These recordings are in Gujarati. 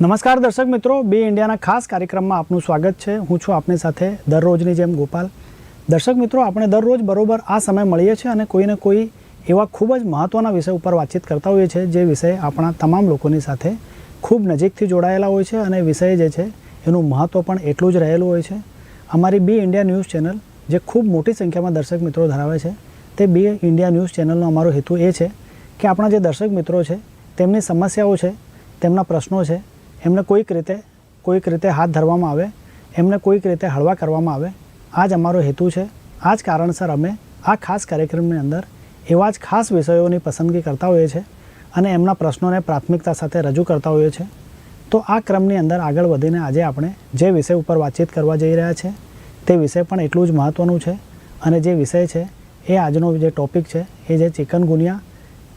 નમસ્કાર દર્શક મિત્રો, બે ઇન્ડિયાના ખાસ કાર્યક્રમમાં આપનું સ્વાગત છે. હું છું આપની સાથે દરરોજની જેમ ગોપાલ. દર્શક મિત્રો, આપણે દરરોજ બરોબર આ સમય મળીએ છીએ અને કોઈને કોઈ એવા ખૂબ જ મહત્ત્વના વિષય ઉપર વાતચીત કરતા હોઈએ છીએ, જે વિષય આપણા તમામ લોકોની સાથે ખૂબ નજીકથી જોડાયેલા હોય છે અને વિષય જે છે એનું મહત્ત્વ પણ એટલું જ રહેલું હોય છે. અમારી બી ઇન્ડિયા ન્યૂઝ ચેનલ, જે ખૂબ મોટી સંખ્યામાં દર્શક મિત્રો ધરાવે છે, તે બી ઇન્ડિયા ન્યૂઝ ચેનલનો અમારો હેતુ એ છે કે આપણા જે દર્શક મિત્રો છે, તેમની સમસ્યાઓ છે, તેમના પ્રશ્નો છે એમને કોઈક રીતે કોઈક રીતે હાથ ધરવામાં આવે, એમને કોઈક રીતે હળવા કરવામાં આવે. આ જ અમારો હેતુ છે. આ જ કારણસર અમે આ ખાસ કાર્યક્રમની અંદર એવા જ ખાસ વિષયોની પસંદગી કરતા હોઈએ છીએ અને એમના પ્રશ્નોને પ્રાથમિકતા સાથે રજૂ કરતા હોઈએ છીએ તો આ ક્રમની અંદર આગળ વધીને આજે આપણે જે વિષય ઉપર વાતચીત કરવા જઈ રહ્યા છે, તે વિષય પણ એટલું જ મહત્ત્વનું છે અને જે વિષય છે એ આજનો જે ટોપિક છે, એ જે ચિકનગુનિયા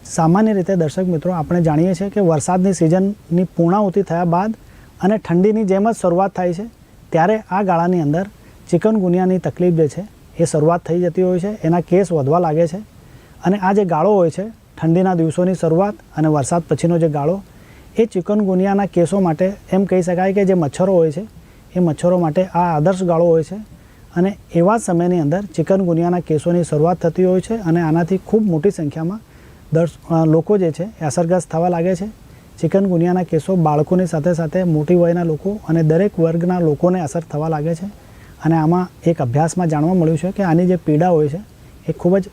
સામાન્ય રીતે દર્શક મિત્રો, આપણે જાણીએ છીએ કે વરસાદની સિઝનની પૂર્ણાહુતિ થયા બાદ અને ઠંડીની જેમ જ શરૂઆત થાય છે, ત્યારે આ ગાળાની અંદર ચિકનગુનિયાની તકલીફ જે છે, એ શરૂઆત થઈ જતી હોય છે, એના કેસ વધવા લાગે છે. અને આ જે ગાળો હોય છે, ઠંડીના દિવસોની શરૂઆત અને વરસાદ પછીનો જે ગાળો, એ ચિકનગુનિયાના કેસો માટે એમ કહી શકાય કે જે મચ્છરો હોય છે, એ મચ્છરો માટે આ આદર્શ ગાળો હોય છે. અને એવા સમયની અંદર ચિકનગુનિયાના કેસોની શરૂઆત થતી હોય છે અને આનાથી ખૂબ મોટી સંખ્યામાં દર્શ લોકો જે છે એ અસરગ્રસ્ત થવા લાગે છે. ચિકનગુનિયાના કેસો બાળકોની સાથે સાથે મોટી વયના લોકો અને દરેક વર્ગના લોકોને અસર થવા લાગે છે. અને આમાં એક અભ્યાસમાં જાણવા મળ્યું છે કે આની જે પીડા હોય છે, એ ખૂબ જ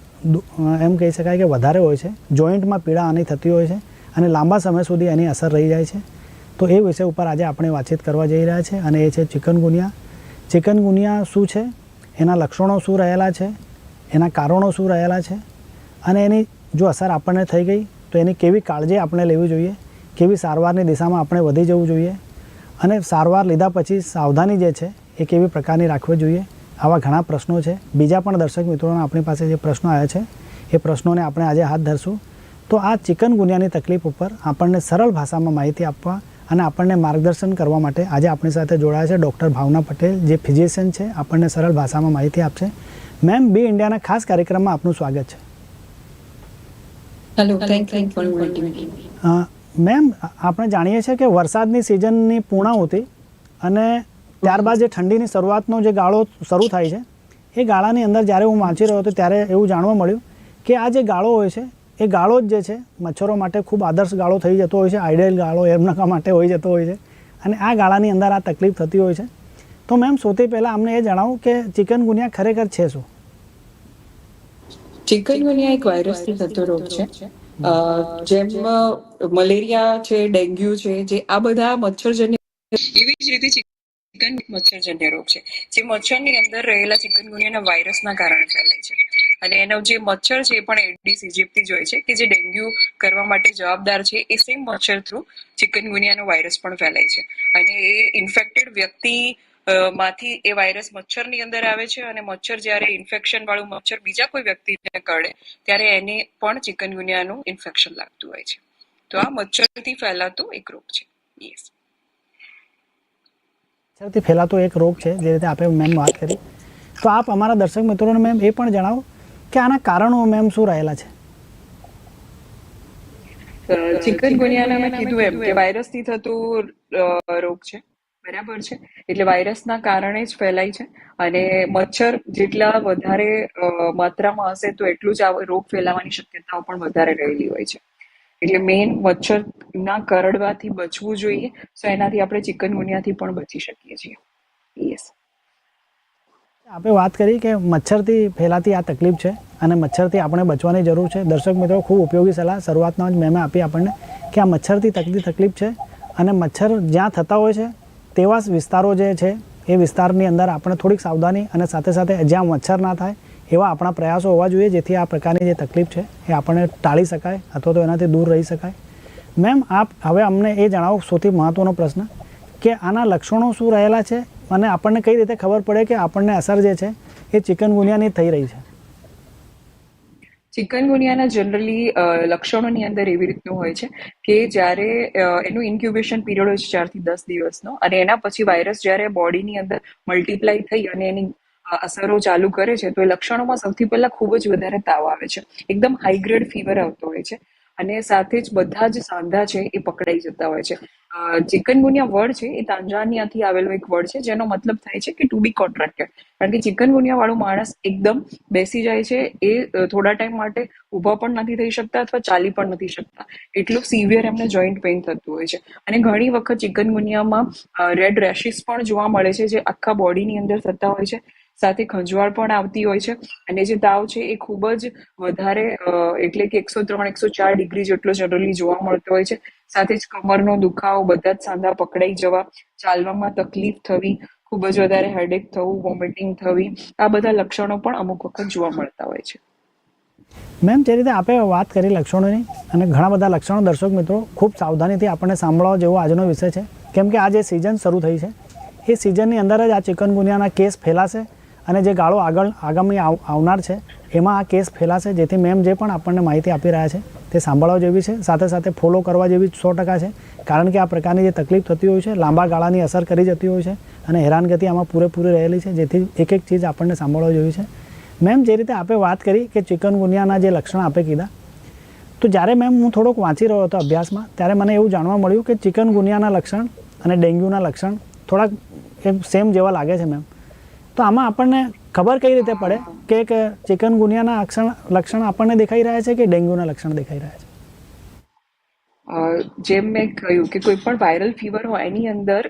એમ કહી શકાય કે વધારે હોય છે. જોઈન્ટમાં પીડા આની થતી હોય છે અને લાંબા સમય સુધી એની અસર રહી જાય છે. તો એ વિષય ઉપર આજે આપણે વાતચીત કરવા જઈ રહ્યા છે અને એ છે ચિકનગુનિયા ચિકનગુનિયા શું છે? એના લક્ષણો શું રહેલા છે? એના કારણો શું રહેલા છે? અને એની જો અસર આપણને થઈ ગઈ, તો એની કેવી કાળજી આપણે લેવી જોઈએ? કેવી સારવારની દિશામાં આપણે વધી જવું જોઈએ? અને સારવાર લીધા પછી સાવધાની જે છે, એ કેવી પ્રકારની રાખવી જોઈએ? આવા ઘણા પ્રશ્નો છે. બીજા પણ દર્શક મિત્રોના આપણી પાસે જે પ્રશ્નો આવ્યા છે, એ પ્રશ્નોને આપણે આજે હાથ ધરશું. તો આ ચિકનગુનિયાની તકલીફ ઉપર આપણને સરળ ભાષામાં માહિતી આપવા અને આપણને માર્ગદર્શન કરવા માટે આજે આપણી સાથે જોડાયા છે ડૉક્ટર ભાવના પટેલ, જે ફિઝિશિયન છે. આપણને સરળ ભાષામાં માહિતી આપશે. મેમ, બી ઇન્ડિયાના ખાસ કાર્યક્રમમાં આપનું સ્વાગત છે. Hello thank you for inviting me ma'am આપણે જાણીએ છીએ કે વરસાદની સિઝનની પૂર્ણાહુતિ અને ત્યારબાદ જે ઠંડીની શરૂઆતનો જે ગાળો શરૂ થાય છે એ ગાળાની અંદર જ્યારે હું વાંચી રહ્યો હતો ત્યારે એવું જાણવા મળ્યું કે આ જે ગાળો હોય છે એ ગાળો જ જે છે મચ્છરો માટે ખૂબ આદર્શ ગાળો થઈ જતો હોય છે આઈડિયલ ગાળો એમના માટે હોઈ જતો હોય છે અને આ ગાળાની અંદર આ તકલીફ થતી હોય છે. તો મેમ સૌથી પહેલાં અમને એ જણાવો કે ચિકનગુનિયા ખરેખર છે શું? ચિકનગુનિયા એક વાયરસથી થતો રોગ છે. જેમ મલેરિયા છે ડેન્ગ્યુ છે જે આ બધા મચ્છરજન્ય એવી જ રીતે ચિકન મચ્છરજન્ય રોગ છે. જે મચ્છરની અંદર રહેલા ચિકનગુનિયાના વાયરસના કારણે ફેલાય છે. અને એનો જે મચ્છર છે એ પણ એડિસ ઇજિપ્તી જ હોય છે કે જે ડેન્ગ્યુ કરવા માટે જવાબદાર છે એ સેમ મચ્છર થ્રુ ચિકનગુનિયાનો વાયરસ પણ ફેલાય છે. અને એ ઇન્ફેક્ટેડ વ્યક્તિ માંથી એ વાયરસ મચ્છરની અંદર આવે છે અને મચ્છર જ્યારે ઇન્ફેક્શન વાળું મચ્છર બીજા કોઈ વ્યક્તિને કરડે ત્યારે એને પણ ચિકનગુનિયાનું ઇન્ફેક્શન લાગતું હોય છે. તો આ મચ્છરથી ફેલાતો એક રોગ છે. યસ મચ્છરથી ફેલાતો એક રોગ છે જે રીતે આપણે મેમ વાત કરી. તો આપ અમારા દર્શક મિત્રોને મેમ એ પણ જણાવો કે આના કારણો મેમ શું રહેલા છે? ચિકનગુનિયાના મેં કીધું એમ કે વાયરસથી થતું રોગ છે. બરાબર છે. એટલે વાયરસના કારણે જ ફેલાય છે અને મચ્છર જેટલા વધારે માત્રામાં હશે તો એટલું જ આ રોગ ફેલાવાની શક્યતાઓ પણ વધારે રહેલી હોય છે. એટલે મેઇન મચ્છરના કરડવાથી બચવું જોઈએ, તો એનાથી આપણે ચિકનગુનિયાથી પણ બચી શકીએ છીએ. યસ આપણે વાત કરી કે મચ્છરથી ફેલાતી આ તકલીફ છે અને મચ્છરથી આપણે બચવાની જરૂર છે. દર્શક મિત્રો, ખૂબ ઉપયોગી સલાહ. શરૂઆતમાં જ મેમે આપી આપણને કે આ મચ્છરથી તકલીફ તકલીફ છે અને મચ્છર જ્યાં થતા હોય છે તેવા વિસ્તારો જે છે, એ વિસ્તારની અંદર આપણે થોડીક સાવધાની અને સાથે સાથે જ્યાં મચ્છર ના થાય, એવા આપણા પ્રયાસો હોવા જોઈએ, જેથી આ પ્રકારની જે તકલીફ છે, એ આપણને ટાળી શકાય અથવા તો એનાથી દૂર રહી શકાય. મેમ, આપ હવે અમને એ જણાવો સૌથી મહત્ત્વનો પ્રશ્ન કે આના લક્ષણો શું રહેલા છે? અને આપણને કઈ રીતે ખબર પડે કે આપણને અસર જે છે, એ ચિકનગુનિયાની થઈ રહી છે? ચિકનગુનિયાના જનરલી લક્ષણોની અંદર એવી રીતનું હોય છે કે જ્યારે એનું ઇન્ક્યુબેશન પીરિયડ હોય છે ચારથી દસ દિવસનો અને એના પછી વાયરસ જ્યારે બોડીની અંદર મલ્ટીપ્લાય થઈ અને એની અસરો ચાલુ કરે છે તો એ લક્ષણોમાં સૌથી પહેલા ખૂબ જ વધારે તાવ આવે છે. એકદમ હાઈ ગ્રેડ ફીવર આવતો હોય છે. અને સાથે જ બધા જ સાંધા છે એ પકડાઈ જતા હોય છે. ચિકનગુનિયા વર્ડ છે એ તાંજાનિયાથી આવેલો એક વર્ડ છે, જેનો મતલબ થાય છે કે ટુ બી કોન્ટ્રાક્ટેડ કારણ કે ચિકનગુનિયા વાળો માણસ એકદમ બેસી જાય છે, એ થોડા ટાઈમ માટે ઊભા પણ નથી થઈ શકતા અથવા ચાલી પણ નથી શકતા. એટલું સિવિયર એમને જોઈન્ટ પેઇન થતું હોય છે. અને ઘણી વખત ચિકનગુનિયામાં રેડ રેશિસ પણ જોવા મળે છે, જે આખા બોડીની અંદર થતા હોય છે. સાથે ખંજવાળ પણ આવતી હોય છે. અને જે તાવ છે એ ખૂબ જ વધારે એટલે કે એકસો ત્રણ, એકસો ચાર ડિગ્રી જેટલો જનરલી જોવા મળતો હોય છે. સાથે જ કમરનો દુખાવો બધા જ સાંધા પકડાઈ જવા, ચાલવામાં તકલીફ થવી, ખૂબ જ વધારે હેડેક થવું વોમિટિંગ થવી, આ બધા લક્ષણો પણ અમુક વખત જોવા મળતા હોય છે. મેમ જે રીતે આપણે વાત કરી લક્ષણોની અને ઘણા બધા લક્ષણો, દર્શક મિત્રો, ખૂબ સાવધાનીથી આપણને સાંભળવા જેવો આજનો વિષય છે. કેમ કે આ જે સિઝન શરૂ થઈ છે, એ સિઝનની અંદર જ આ ચિકનગુનિયાના કેસ ફેલાશે. અને જે ગાળો આગળ, આગામી આવ- આવનાર છે, એમાં આ કેસ ફેલાશે, જેથી મેમ જે પણ આપણને માહિતી આપી રહ્યા છે, તે સાંભળવા જેવી છે. સાથે સાથે ફોલો કરવા જેવી સો ટકા છે, કારણ કે આ પ્રકારની જે તકલીફ થતી હોય છે, લાંબા ગાળાની અસર કરી જતી હોય છે અને હેરાનગતિ આમાં પૂરેપૂરી રહેલી છે, જેથી એક એક ચીજ આપણને સાંભળવા જેવી છે. મેમ જે રીતે આપે વાત કરી કે ચિકનગુનિયાના જે લક્ષણ આપે કીધા, તો જ્યારે મેમ હું થોડોક વાંચી રહ્યો હતો અભ્યાસમાં, ત્યારે મને એવું જાણવા મળ્યું કે ચિકનગુનિયાના લક્ષણ અને ડેન્ગ્યુના લક્ષણ થોડાક એમ સેમ જેવા લાગે છે મેમ તો આમાં આપણને ખબર કઈ રીતે પડે કે એક ચિકનગુનિયાના લક્ષણ લક્ષણ આપણને દેખાઈ રહ્યા છે કે ડેન્ગ્યુના લક્ષણ દેખાઈ રહ્યા છે? જેમ મેં કહ્યું કે કોઈ પણ વાયરલ ફીવર હોય એની અંદર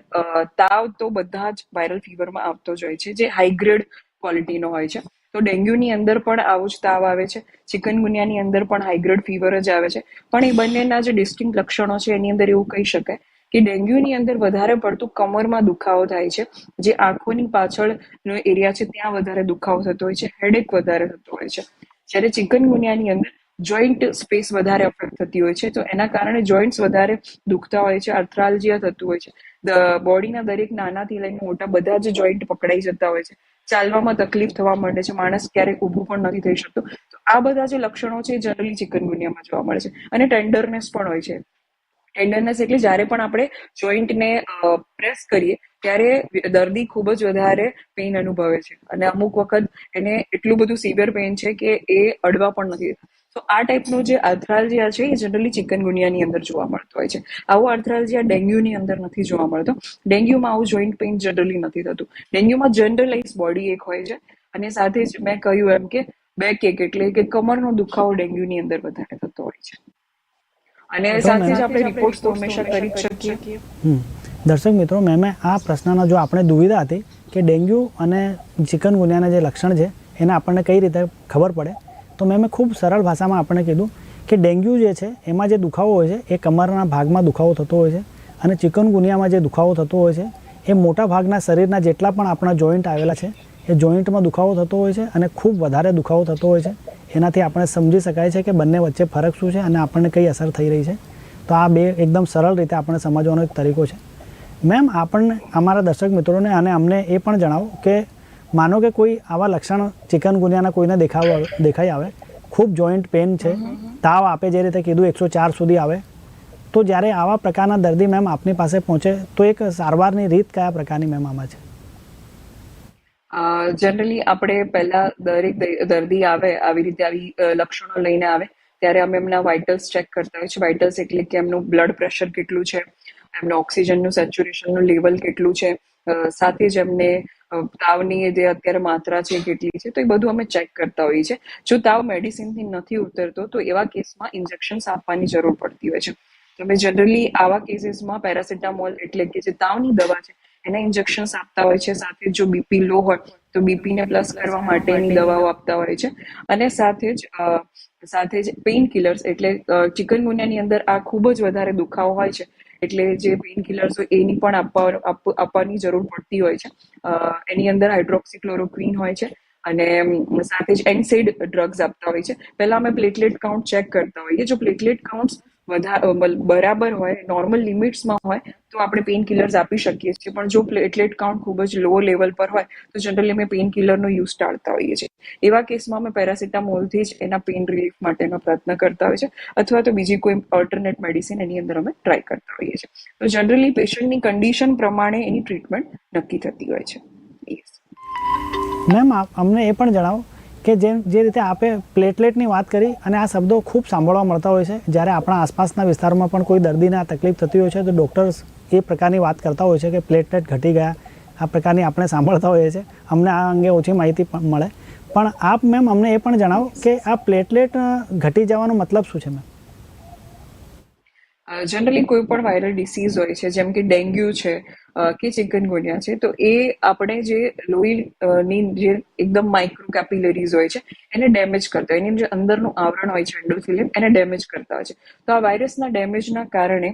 તાવ તો બધા જ વાયરલ ફીવરમાં આવતો જ હોય છે, જે હાઈ ગ્રેડ ક્વોલિટીનો હોય છે. તો ડેન્ગ્યુની અંદર પણ આવો જ તાવ આવે છે ચિકનગુનિયાની અંદર પણ હાઈ ગ્રેડ ફીવર જ આવે છે. પણ એ બંનેના જે ડિસ્ટિંગ લક્ષણો છે એની અંદર એવું કહી શકાય કે ડેન્ગ્યુની અંદર વધારે પડતું કમરમાં દુખાવો થાય છે. જે આંખોની પાછળનો એરિયા છે, ત્યાં વધારે દુખાવો થતો હોય છે હેડેક વધારે થતો હોય છે. જ્યારે ચિકનગુનિયાની અંદર જોઈન્ટ સ્પેસ વધારે અફેક્ટ થતી હોય છે, તો એના કારણે જોઈન્ટ્સ વધારે દુખતા હોય છે આર્થ્રાલજીયા થતું હોય છે. બોડીના દરેક નાનાથી લઈને મોટા બધા જ જોઈન્ટ પકડાઈ જતા હોય છે. ચાલવામાં તકલીફ થવા માંડે છે, માણસ ક્યારેક ઊભું પણ નથી થઈ શકતો. તો આ બધા જે લક્ષણો છે જનરલી ચિકનગુનિયામાં જોવા મળે છે. અને ટેન્ડરનેસ પણ હોય છે. ટેન્ડરનેસ એટલે જ્યારે પણ આપણે જોઈન્ટને પ્રેસ કરીએ, ત્યારે દર્દી ખૂબ જ વધારે પેઇન અનુભવે છે. અને અમુક વખત એને એટલું બધું સિવિયર પેઇન છે કે એ અડવા પણ નથી તો આ ટાઈપનું જે આર્થ્રાલજીયા છે, એ જનરલી ચિકનગુનિયાની અંદર જોવા મળતો હોય છે. આવો આર્થ્રાલજીયા ડેન્ગ્યુની અંદર નથી જોવા મળતો. ડેન્ગ્યુમાં આવું જોઈન્ટ પેઇન જનરલી નથી થતું. ડેન્ગ્યુમાં જનરલાઇઝ બોડી એક હોય છે. અને સાથે જ મેં કહ્યું એમ કે બેક એક એટલે કે કમરનો દુખાવો ડેન્ગ્યુની અંદર વધારે થતો હોય છે. અને સાથે જ આપણે રિપોર્ટ તો હંમેશા કરી જ શકીએ. દર્શક મિત્રો મેમે આ પ્રશ્નના જો આપણે દુવિધા હતી કે ડેન્ગ્યુ અને ચિકનગુનિયાના જે લક્ષણ છે એને આપણને કઈ રીતે ખબર પડે તો મેં ખૂબ સરળ ભાષામાં આપણે કીધું કે ડેન્ગ્યુ જે છે એમાં જે દુખાવો હોય છે એ કમરના ભાગમાં દુખાવો થતો હોય છે અને ચિકનગુનિયામાં જે દુખાવો થતો હોય છે એ મોટા ભાગના શરીરના જેટલા પણ આપણા જોઈન્ટ આવેલા છે એ જોઈન્ટમાં દુખાવો થતો હોય છે અને ખૂબ વધારે દુખાવો થતો હોય છે. એનાથી આપણે સમજી શકાય છે કે બંને વચ્ચે ફરક શું છે અને આપણને કઈ અસર થઈ રહી છે. તો આ બે એકદમ સરળ રીતે આપણે સમજવાનો એક તરીકો છે. મેમ, આપણને, અમારા દર્શક મિત્રોને અને અમને એ પણ જણાવો કે માનો કે કોઈ આવા લક્ષણ ચિકનગુનિયાના કોઈને દેખાવ, દેખાઈ આવે, ખૂબ જોઈન્ટ પેન છે, તાવ આપે જે રીતે કીધું, એકસો ચાર સુધી આવે, તો જ્યારે આવા પ્રકારના દર્દી મેમ આપની પાસે પહોંચે, તો એક સારવારની રીત કયા પ્રકારની મેમ આમાં છે? જનરલી આપણે પહેલા દરેક દર્દી આવે, આવી રીતે આવી લક્ષણો લઈને આવે, ત્યારે અમે એમના વાઇટલ્સ ચેક કરતા હોય છે. વાઇટલ્સ એટલે કે એમનું બ્લડ પ્રેશર કેટલું છે, એમનું ઓક્સિજનનું સેચ્યુરેશનનું લેવલ કેટલું છે સાથે જ એમને તાવની જે અત્યારે માત્રા છે કેટલી છે, તો એ બધું અમે ચેક કરતા હોઈએ છીએ. જો તાવ મેડિસિનથી નથી ઉતરતો, તો એવા કેસમાં ઇન્જેક્શન્સ આપવાની જરૂર પડતી હોય છે. તમે જનરલી આવા કેસીસમાં પેરાસિટામોલ એટલે કે જે તાવની દવા છે એના ઇન્જેક્શન્સ આપતા હોય છે. સાથે જો બીપી લો હોય, તો બીપીને પ્લસ કરવા માટેની દવાઓ આપતા હોય છે. અને સાથે જ સાથે જ પેઇન કિલર્સ એટલે ચિકનગુનિયાની અંદર આ ખૂબ જ વધારે દુખાવો હોય છે. એટલે જે પેઇન કિલર્સ હોય, એની પણ આપવા આપવાની જરૂર પડતી હોય છે. એની અંદર હાઇડ્રોક્સીક્લોરોક્વીન હોય છે. અને સાથે જ એનસેડ ડ્રગ્સ આપતા હોય છે. પહેલા અમે પ્લેટલેટ કાઉન્ટ ચેક કરતા હોઈએ. જો પ્લેટલેટ કાઉન્ટ વધારે બરાબર હોય નોર્મલ લિમિટ્સમાં હોય, તો આપણે પેઇન કિલર્સ આપી શકીએ છીએ. પણ જો પ્લેટલેટ કાઉન્ટ ખૂબ જ લો લેવલ પર હોય, તો જનરલી અમે પેઇન કિલરનો યુઝ ટાળતા હોઈએ છીએ. એવા કેસમાં અમે પેરાસિટામોલથી જ એના પેઇન રિલીફ માટેનો પ્રયત્ન કરતા હોય છે અથવા તો બીજી કોઈ ઓલ્ટરનેટ મેડિસિન એની અંદર અમે ટ્રાય કરતા હોઈએ છીએ. તો જનરલી પેશન્ટની કન્ડિશન પ્રમાણે એની ટ્રીટમેન્ટ નક્કી થતી હોય છે. યસ મેમ આપ અમને એ પણ જણાવો કે જે જે રીતે આપે પ્લેટલેટની વાત કરી અને આ શબ્દો ખૂબ સાંભળવા મળતા હોય છે. જ્યારે આપણા આસપાસના વિસ્તારમાં પણ કોઈ દર્દીને આ તકલીફ થતી હોય છે, તો ડૉક્ટર્સ એ પ્રકારની વાત કરતા હોય છે કે પ્લેટલેટ ઘટી ગયા, આ પ્રકારની આપણે સાંભળતા હોઈએ છીએ. અમને આ અંગે ઓછી માહિતી પણ મળે. પણ આપ મેમ અમને એ પણ જણાવો કે આ પ્લેટલેટ ઘટી જવાનો મતલબ શું છે મેમ? જનરલી કોઈ પણ વાયરલ ડિસીઝ હોય છે, જેમ કે ડેન્ગ્યુ છે કે ચિકનગુનિયા છે, તો એ આપણે જે લોહી ની જે એકદમ માઇક્રો કેપિલરીઝ હોય છે, એને ડેમેજ કરતા હોય એની જે અંદરનું આવરણ હોય છે એન્ડોથિલિયમ એને ડેમેજ કરતા હોય છે. તો આ વાયરસના ડેમેજના કારણે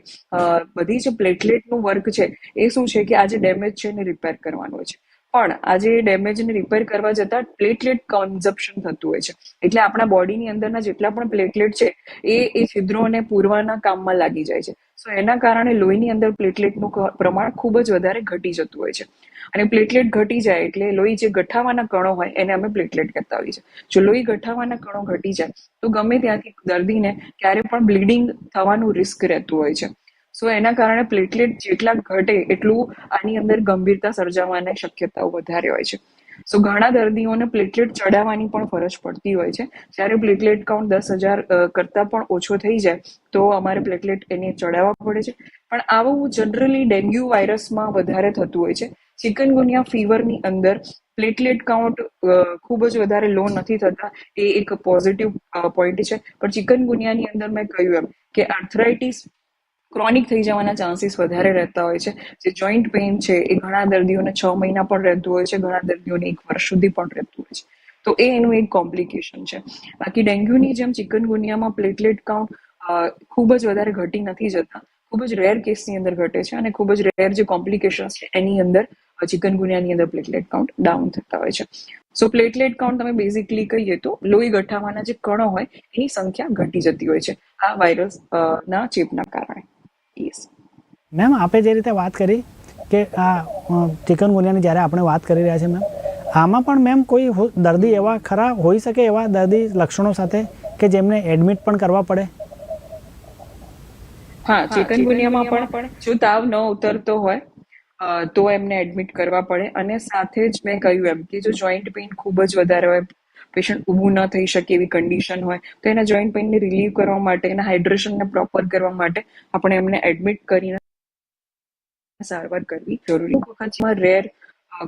બધી જે પ્લેટલેટનું વર્ક છે, એ શું છે કે આ જે ડેમેજ છે એને રિપેર કરવાનું હોય છે. પણ આજે ડેમેજને રિપેર કરવા જતા પ્લેટલેટ કન્ઝપ્શન થતું હોય છે. એટલે આપણા બોડીની અંદરના જેટલા પણ પ્લેટલેટ છે, એ એ છિદ્રોને પૂરવાના કામમાં લાગી જાય છે. સો એના કારણે લોહીની અંદર પ્લેટલેટનું પ્રમાણ ખૂબ જ વધારે ઘટી જતું હોય છે. અને પ્લેટલેટ ઘટી જાય એટલે લોહી જે ગઠાવાના કણો હોય, એને અમે પ્લેટલેટ કહેતા હોઈએ છીએ. જો લોહી ગઠાવાના કણો ઘટી જાય, તો ગમે ત્યાંથી દર્દીને ક્યારે પણ બ્લીડિંગ થવાનું રિસ્ક રહેતું હોય છે. સો એના કારણે પ્લેટલેટ જેટલા ઘટે એટલું આની અંદર ગંભીરતા સર્જાવાની શક્યતાઓ વધારે હોય છે. સો ઘણા દર્દીઓને પ્લેટલેટ ચડાવવાની પણ ફરજ પડતી હોય છે. જ્યારે પ્લેટલેટ કાઉન્ટ દસ હજાર કરતાં પણ ઓછો થઈ જાય, તો અમારે પ્લેટલેટ એને ચડાવવા પડે છે. પણ આવું જનરલી ડેન્ગ્યુ વાયરસમાં વધારે થતું હોય છે. ચિકનગુનિયા ફીવરની અંદર પ્લેટલેટ કાઉન્ટ ખૂબ જ વધારે લો નથી થતા. એ એક પોઝિટિવ પોઈન્ટ છે. પણ ચિકનગુનિયાની અંદર મેં કહ્યું એમ કે આર્થરાઇટિસ ક્રોનિક થઈ જવાના ચાન્સીસ વધારે રહેતા હોય છે. જે જોઈન્ટ પેઇન છે એ ઘણા દર્દીઓને છ મહિના પણ રહેતું હોય છે, ઘણા દર્દીઓને એક વર્ષ સુધી પણ રહેતું હોય છે. તો એ એનું એક કોમ્પ્લિકેશન છે. બાકી ડેન્ગ્યુની જેમ ચિકનગુનિયામાં પ્લેટલેટ કાઉન્ટ ખૂબ જ વધારે ઘટી નથી જતા. ખૂબ જ રેર કેસની અંદર ઘટે છે અને ખૂબ જ રેર જે કોમ્પ્લિકેશન્સ છે એની અંદર ચિકનગુનિયાની અંદર પ્લેટલેટ કાઉન્ટ ડાઉન થતા હોય છે. સો પ્લેટલેટ કાઉન્ટ તમે બેઝિકલી કહીએ તો લોહી ગઠાવાના જે કણો હોય એની સંખ્યા ઘટી જતી હોય છે આ વાયરસ ના ચેપના કારણે. યસ મેમ આપે જે રીતે વાત કરી કે આ ચિકનગુનિયાની જ્યારે આપણે વાત કરી રહ્યા છીએ મેમ આમાં પણ મેમ કોઈ દર્દી એવા ખરા હોઈ શકે એવા દર્દી લક્ષણો સાથે કે જેમને એડમિટ પણ કરવા પડે? હા ચિકનગુનિયામાં પણ જો તાવ ન ઉતરતો હોય તો એમને એડમિટ કરવા પડે. અને સાથે જ મેં કહ્યું એમ કે જો જોઈન્ટ પેઇન ખૂબ જ વધારે હોય પેશન્ટ ઊભું ન થઈ શકે એવી કન્ડિશન હોય, તો એના જોઈન્ટ પેઇનને રિલીવ કરવા માટે, એના હાઇડ્રેશનને પ્રોપર કરવા માટે આપણે એમને એડમિટ કરીને સારવાર કરવી જરૂરી. વખતમાં રેર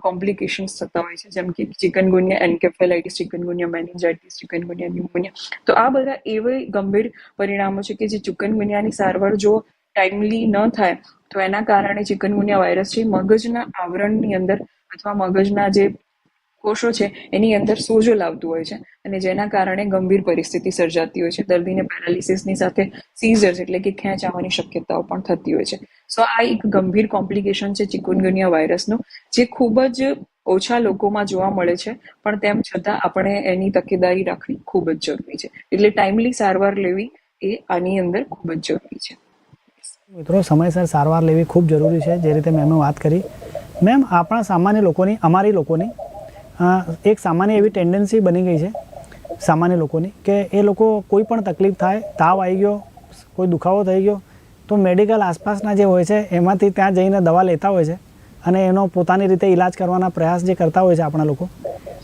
કોમ્પ્લિકેશન્સ થતા હોય છે, જેમ કે chikungunya, encephalitis, chikungunya, meningitis, chikungunya, pneumonia. તો આ બધા એવા ગંભીર પરિણામો છે કે જે ચિકનગુનિયાની સારવાર જો ટાઈમલી ન થાય, તો એના કારણે ચિકનગુનિયા વાયરસ છે મગજના આવરણની અંદર અથવા મગજના જે કોષો છે, એની અંદર સોજો લાવતું હોય છે અને જેના કારણે ગંભીર પરિસ્થિતિ સર્જાતી હોય છે. દર્દીને પેરાલિસિસની સાથે સીઝર્સ એટલે કે ખેંચ આવવાની શક્યતાઓ પણ થતી હોય છે. સો આ એક ગંભીર કોમ્પ્લિકેશન છે ચિકુનગુનિયા વાયરસનું, જે ખૂબ જ ઓછા લોકોમાં જોવા મળે છે, પણ તેમ છતાં આપણે એની તકેદારી રાખવી ખૂબ જ જરૂરી છે. એટલે ટાઈમલી સારવાર લેવી એ આની અંદર ખૂબ જ જરૂરી છે. મિત્રો, સમયસર સારવાર લેવી ખૂબ જરૂરી છે. જે રીતે મેમે વાત કરી, મેમ, આપણા સામાન્ય લોકોની, અમારી લોકોની એક સામાન્ય એવી ટેન્ડન્સી બની ગઈ છે સામાન્ય લોકોની કે એ લોકો કોઈ પણ તકલીફ થાય, તાવ આવી ગયો, કોઈ દુખાવો થઈ ગયો, તો મેડિકલ આસપાસના જે હોય છે, એમાંથી ત્યાં જઈને દવા લેતા હોય છે અને એનો પોતાની રીતે ઈલાજ કરવાના પ્રયાસ જે કરતા હોય છે આપણા લોકો.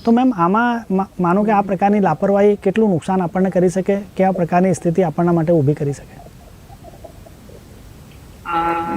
તો મેમ આમાં માનો કે આ પ્રકારની લાપરવાહી કેટલું નુકસાન આપણને કરી શકે, કેવા પ્રકારની સ્થિતિ આપણના માટે ઊભી કરી શકે?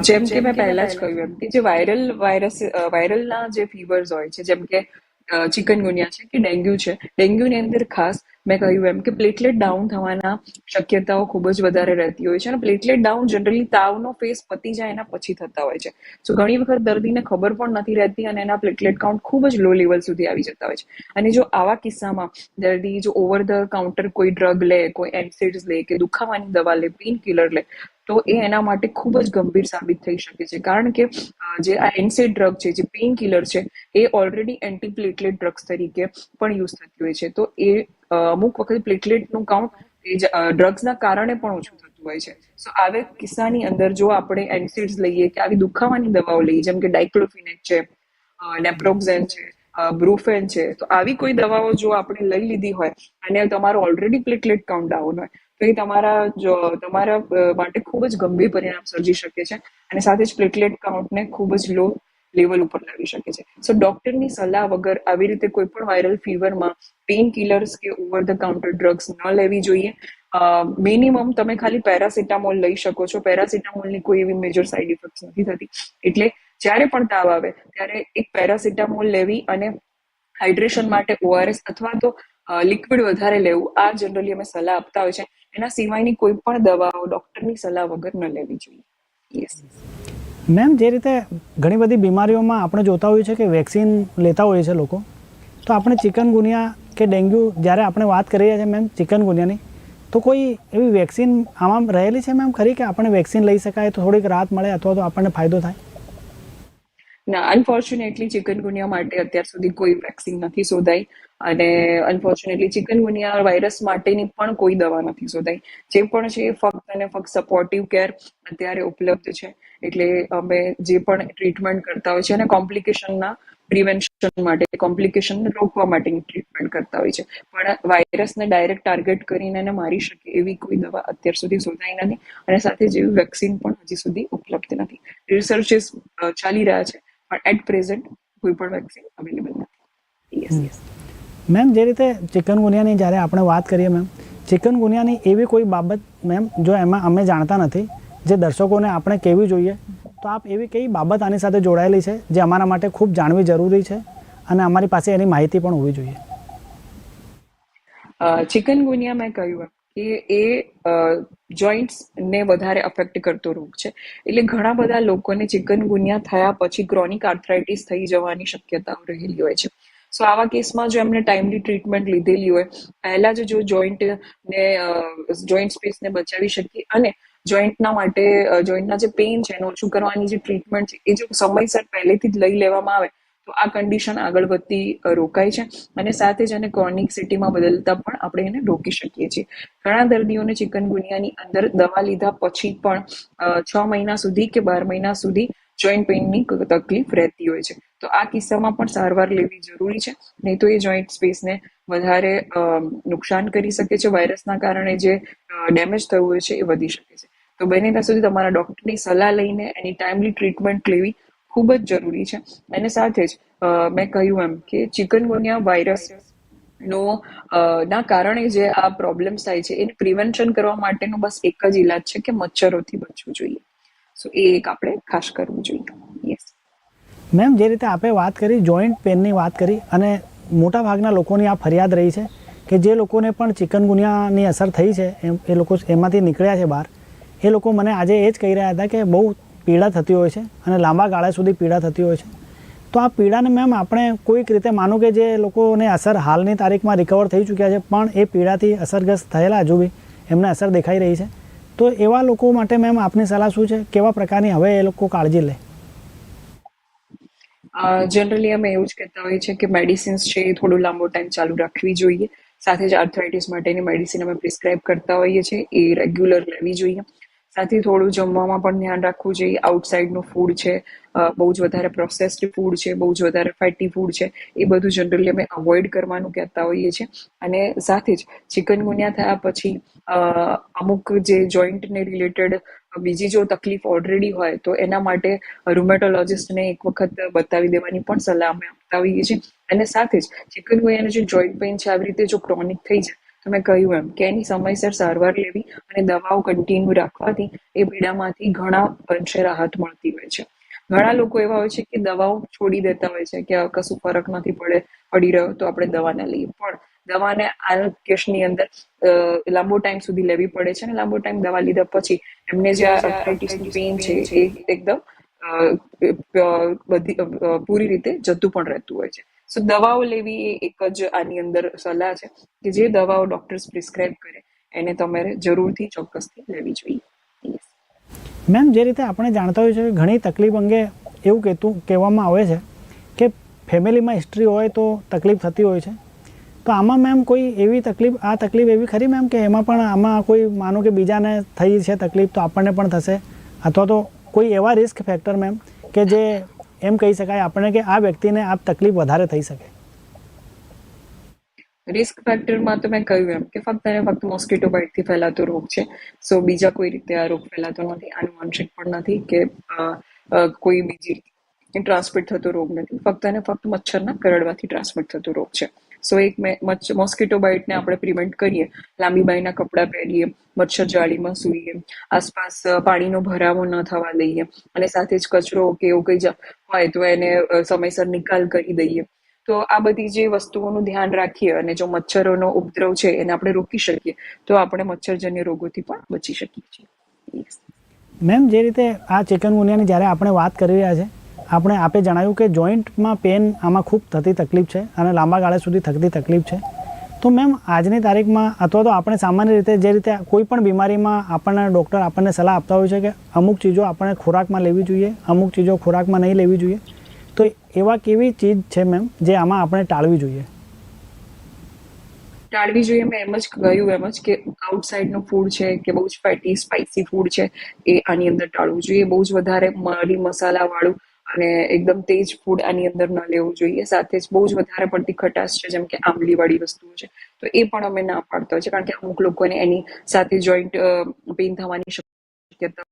જેમ કે મેં પહેલા જ કહ્યું એમ કે જે વાયરલ વાયરસ વાયરલના જે ફીવર્સ હોય છે, જેમ કે ચિકનગુનિયા છે કે ડેન્ગ્યુ છે? ડેન્ગ્યુની અંદર ખાસ મેં કહ્યું એમ કે પ્લેટલેટ ડાઉન થવાના શક્યતાઓ ખૂબ જ વધારે રહેતી હોય છે અને પ્લેટલેટ ડાઉન જનરલી તાવનો ફેસ પતી જાય એના પછી થતા હોય છે. સો ઘણી વખત દર્દીને ખબર પણ નથી રહેતી અને એના પ્લેટલેટ કાઉન્ટ ખૂબ જ લો લેવલ સુધી આવી જતા હોય છે. અને જો આવા કિસ્સામાં દર્દી જો ઓવર ધ કાઉન્ટર કોઈ ડ્રગ લે, કોઈ એન્સિડ્સ લે કે દુખાવાની દવા લે પેઇન કિલર લે તો એ એના માટે ખૂબ જ ગંભીર સાબિત થઈ શકે છે. કારણ કે જે આ એનસેડ ડ્રગ છે, જે પેઇન કિલર છે, એ ઓલરેડી એન્ટી પ્લેટલેટ ડ્રગ્સ તરીકે પણ યુઝ થતી હોય છે. તો એ અમુક વખત પ્લેટલેટનું કાઉન્ટ એ ડ્રગ્સના કારણે પણ ઓછું થતું હોય છે. સો આવે કિસ્સાની અંદર જો આપણે એન્સિડ્સ લઈએ કે આવી દુખાવાની દવાઓ લઈએ, જેમ કે ડાયક્લોફિનેક છે નેપ્રોક્ઝેન છે બ્રુફેન છે, તો આવી કોઈ દવાઓ જો આપણે લઈ લીધી હોય અને તમારો ઓલરેડી પ્લેટલેટ કાઉન્ટ ડાઉન હોય તો એ તમારા જો, તમારા માટે ખૂબ જ ગંભીર પરિણામ સર્જી શકે છે અને સાથે જ પ્લેટલેટ કાઉન્ટને ખૂબ જ લો લેવલ ઉપર લાવી શકે છે. સો ડોક્ટરની સલાહ વગર આવી રીતે કોઈ પણ વાયરલ ફીવરમાં પેઇન કિલર્સ કે ઓવર ધ કાઉન્ટર ડ્રગ્સ ન લેવી જોઈએ. મિનિમમ તમે ખાલી પેરાસિટામોલ લઈ શકો છો. પેરાસિટામોલની કોઈ એવી મેજર સાઇડ ઇફેક્ટ નથી થતી. એટલે જ્યારે પણ તાવ આવે, ત્યારે એક પેરાસિટામોલ લેવી અને હાઇડ્રેશન માટે ઓઆરએસ અથવા તો લિક્વિડ વધારે લેવું, આ જનરલી અમે સલાહ આપતા હોય છે. એના સિવાયની કોઈ પણ દવાઓ ડોક્ટરની સલાહ વગર ન લેવી જોઈએ. યસ મેમ જે રીતે ઘણી બધી બીમારીઓમાં આપણે જોતા હોઈએ છીએ કે વેક્સિન લેતા હોઈએ છે લોકો, તો આપણે ચિકનગુનિયા કે ડેન્ગ્યુ, જ્યારે આપણે વાત કરી રહ્યા છીએ મેમ ચિકનગુનિયાની, તો કોઈ એવી વેક્સિન આમાં રહેલી છે મેમ ખરી કે આપણે વેક્સિન લઈ શકાય તો થોડીક રાહત મળે અથવા તો આપણને ફાયદો થાય? ના અનફોર્ચ્યુનેટલી ચિકનગુનિયા માટે અત્યાર સુધી કોઈ વેક્સિન નથી શોધાઈ અને અનફોર્ચ્યુનેટલી ચિકનગુનિયા વાયરસ માટેની પણ કોઈ દવા નથી શોધાઈ. જે પણ છે ફક્ત અને ફક્ત સપોર્ટિવ કેર અત્યારે ઉપલબ્ધ છે. એટલે અમે જે પણ ટ્રીટમેન્ટ કરતા હોય છે અને કોમ્પ્લિકેશનના પ્રિવેન્શન માટે કોમ્પ્લિકેશન રોકવા માટેની ટ્રીટમેન્ટ કરતા હોય છે. પણ વાયરસને ડાયરેક્ટ ટાર્ગેટ કરીને એને મારી શકે એવી કોઈ દવા અત્યાર સુધી શોધાઈ નથી અને સાથે જેવી વેક્સિન પણ હજી સુધી ઉપલબ્ધ નથી. રિસર્ચિસ ચાલી રહ્યા છે. પણ એટ પ્રેઝન્ટ કોઈ પણ વેક્સિન અવેલેબલ નથી. યસ યસ મેમ જે રીતે ચિકનગુનિયાની જ્યારે આપણે વાત કરીએ મેમ ચિકનગુનિયાની એવી કોઈ બાબત મેમ જો એમાં અમે જાણતા નથી જે દર્શકોને આપણે કહેવી જોઈએ તો આપ એવી કઈ બાબત આની સાથે જોડાયેલી છે જે અમારા માટે ખૂબ જાણવી જરૂરી છે અને અમારી પાસે એની માહિતી પણ હોવી જોઈએ? ચિકનગુનિયા મેં કહ્યું કે એ જોઈન્ટ્સ ને વધારે અફેક્ટ કરતો રોગ છે. એટલે ઘણા બધા લોકોને ચિકનગુનિયા થયા પછી ક્રોનિક આર્થરાઇટિસ થઈ જવાની શક્યતાઓ રહેલી હોય છે. સો આવા કેસમાં જો એમને ટાઈમલી ટ્રીટમેન્ટ લીધેલી હોય, પહેલા જ જો જોઈન્ટ ને જોઈન્ટ સ્પેસ ને બચાવી શકીએ અને જોઈન્ટના માટે જોઈન્ટના જે પેઇન છે એને ઓછું કરવાની જે ટ્રીટમેન્ટ છે, એ જો સમયસર પહેલેથી જ લઈ લેવામાં આવે તો આ કન્ડિશન આગળ વધતી રોકાય છે. અને સાથે જ એને ક્રોનિક સિટીમાં બદલતા પણ આપણે એને રોકી શકીએ છીએ. ઘણા દર્દીઓને ચિકનગુનિયાની અંદર દવા લીધા પછી પણ છ મહિના સુધી કે બાર મહિના સુધી જોઈન્ટ પેઇનની તકલીફ રહેતી હોય છે. તો આ કિસ્સામાં પણ સારવાર લેવી જરૂરી છે. નહીં તો એ જોઈન્ટ સ્પેસને વધારે નુકસાન કરી શકે છે. વાયરસના કારણે જે ડેમેજ થયું હોય છે એ વધી શકે છે. તો બને ત્યાં સુધી તમારા ડોક્ટરની સલાહ લઈને એની ટાઈમલી ટ્રીટમેન્ટ લેવી ખૂબ જ જરૂરી છે. અને સાથે જ મેં કહ્યું એમ કે ચિકનગુનિયા વાયરસ નો ના કારણે જે આ પ્રોબ્લેમ્સ થાય છે એને પ્રિવેન્શન કરવા માટેનો બસ એક જ ઈલાજ છે કે મચ્છરોથી બચવું જોઈએ. સો એ એક આપણે ખાસ કરવું જોઈએ. યસ મેમ જે રીતે આપણે વાત કરી જોઈન્ટ પેનની વાત કરી, અને મોટા ભાગના લોકોની આ ફરિયાદ રહી છે કે જે લોકોને પણ ચિકનગુનિયાની અસર થઈ છે એ લોકો એમાંથી નીકળ્યા છે બહાર, એ લોકો મને આજે એ જ કહી રહ્યા હતા કે બહુ પીડા થતી હોય છે અને લાંબા ગાળા સુધી પીડા થતી હોય છે. તો આ પીડાને મેમ આપણે કોઈક રીતે માનો કે જે લોકોને અસર હાલની તારીખમાં રિકવર થઈ ચૂક્યા છે, પણ એ પીડાથી અસરગ્રસ્ત થયેલા હજુ બી એમને અસર દેખાઈ રહી છે. તો એવા લોકો માટે મેમ આપની સલાહ શું છે? કેવા પ્રકારની હવે એ લોકો કાળજી લે? જનરલી અમે એવું જ કહેતા હોઈએ છીએ કે મેડિસિન્સ છે એ થોડું લાંબો ટાઈમ ચાલુ રાખવી જોઈએ. સાથે જ આર્થરાઇટિસ માટેની મેડિસિન અમે પ્રિસ્ક્રાઇબ કરતા હોઈએ છીએ. એ રેગ્યુલર લેવી જોઈએ. સાથે થોડું જમવામાં પણ ધ્યાન રાખવું જોઈએ. આઉટસાઇડનું ફૂડ છે બહુ જ વધારે પ્રોસેસ્ડ ફૂડ છે, બહુ જ વધારે ફેટી ફૂડ છે. એ બધું જનરલી અમે અવોઇડ કરવાનું કહેતા હોઈએ છીએ. અને સાથે જ ચિકનગુનિયા થયા પછી અમુક જે જોઈન્ટને રિલેટેડ બીજી જો તકલીફ ઓલરેડી હોય તો એના માટે રૂમેટોલોજિસ્ટને એક વખત બતાવી દેવાની પણ સલાહ અમે આપતા હોઈએ છીએ. અને સાથે જ ચિકનગુનિયાનું જે જોઈન્ટ પેઇન છે, આવી રીતે જો ક્રોનિક થઈ જાય તો મેં કહ્યું એમ કે એની સમયસર સારવાર લેવી અને દવાઓ કન્ટિન્યુ રાખવાથી એ પીડામાંથી ઘણા અંશે રાહત મળતી હોય છે. ઘણા લોકો એવા હોય છે કે દવાઓ છોડી દેતા હોય છે કે કશું ફરક નથી પડે પડી રહ્યો તો આપણે દવા ના લઈએ. પણ દવાને આ કેસની અંદર લાંબો ટાઈમ સુધી લેવી પડે છે અને લાંબો ટાઈમ દવા લીધા પછી એમને જે આર્થરાઇટિસનું પેઇન છે એ એકદમ બધી પૂરી રીતે જતું પણ રહેતું હોય છે. સો દવાઓ લેવી એ એક જ આની અંદર સલાહ છે કે જે દવાઓ ડોક્ટર્સ પ્રિસ્ક્રાઇબ કરે, એને તમારે જરૂરથી ચોક્કસથી લેવી જોઈએ. મેમ જે રીતે આપણે જાણતા હોઈએ છીએ ઘણી તકલીફ અંગે એવું કહેતું, કહેવામાં આવે છે કે ફેમિલીમાં હિસ્ટ્રી હોય તો તકલીફ થતી હોય છે. તો આમાં મેમ કોઈ એવી તકલીફ, આ તકલીફ એવી ખરી મેમ કે એમાં પણ આમાં કોઈ માનો કે બીજાને થઈ છે તકલીફ તો આપણને પણ થશે? અથવા તો કોઈ એવા રિસ્ક ફેક્ટર મેમ કે જે એમ કહી શકાય આપણે કે આ વ્યક્તિને આ તકલીફ વધારે થઈ શકે. રિસ્ક ફેક્ટરમાં તો મેં કહ્યું એમ કે ફક્ત અને ફક્ત મોસ્કીટો બાઇટથી ફેલાતો રોગ છે. સો બીજા કોઈ રીતે આ રોગ ફેલાતો નથી આનુવંશિક પણ નથી કે કોઈ બીજી ટ્રાન્સમિટ થતો રોગ નથી. ફક્ત અને ફક્ત મચ્છરના કરડવાથી ટ્રાન્સમિટ થતો રોગ છે. સો એક મોસ્કિટો બાઇટને આપણે પ્રિવેન્ટ કરીએ, લાંબી બાઈના કપડાં પહેરીએ, મચ્છર જાળીમાં સૂઈએ, આસપાસ પાણીનો ભરાવો ન થવા દઈએ અને સાથે જ કચરો કે એવું કંઈ હોય તો એને સમયસર નિકાલ કરી દઈએ. તો આ બધી જે વસ્તુઓનું ધ્યાન રાખીએ અને જો મચ્છરોનો ઉપદ્રવ છે એને આપણે રોકી શકીએ, તો આપણે મચ્છરજન્ય રોગોથી પણ બચી શકીએ છીએ. મેમ જે રીતે આ ચિકનગુનિયાની જ્યારે આપણે વાત કરી રહ્યા છે, આપણે આપે જણાવ્યું કે જોઈન્ટમાં પેન આમાં ખૂબ થતી તકલીફ છે અને લાંબા ગાળા સુધી થતી તકલીફ છે. તો મેમ, આજની તારીખમાં અથવા તો આપણે સામાન્ય રીતે જે રીતે કોઈ પણ બીમારીમાં આપણને ડૉક્ટર આપણને સલાહ આપતા હોય છે કે અમુક ચીજો આપણે ખોરાકમાં લેવી જોઈએ, અમુક ચીજો ખોરાકમાં નહીં લેવી જોઈએ, તો એવા કેવી ચીજ છે મેમ જે આમાં આપણે ટાળવી જોઈએ? ટાળવી જોઈએ, મેં એમ જ કહ્યું, એમ જ કે આઉટસાઇડનું ફૂડ છે કે બહુ જ ફેટી સ્પાઇસી ફૂડ છે, એ આની અંદર ટાળવું જોઈએ. બહુ જ વધારે મરી મસાલાવાળું અને એકદમ તેજ ફૂડ આની અંદર ન લેવું જોઈએ. સાથે જ બહુ જ વધારે પડતી ખટાશ છે, જેમ કે આંબલીવાળી વસ્તુઓ છે. તો એ પણ અમે ના પાડતા હોય છે, કારણ કે અમુક લોકોને એની સાથે જોઈન્ટ પેઇન થવાની શક્યતા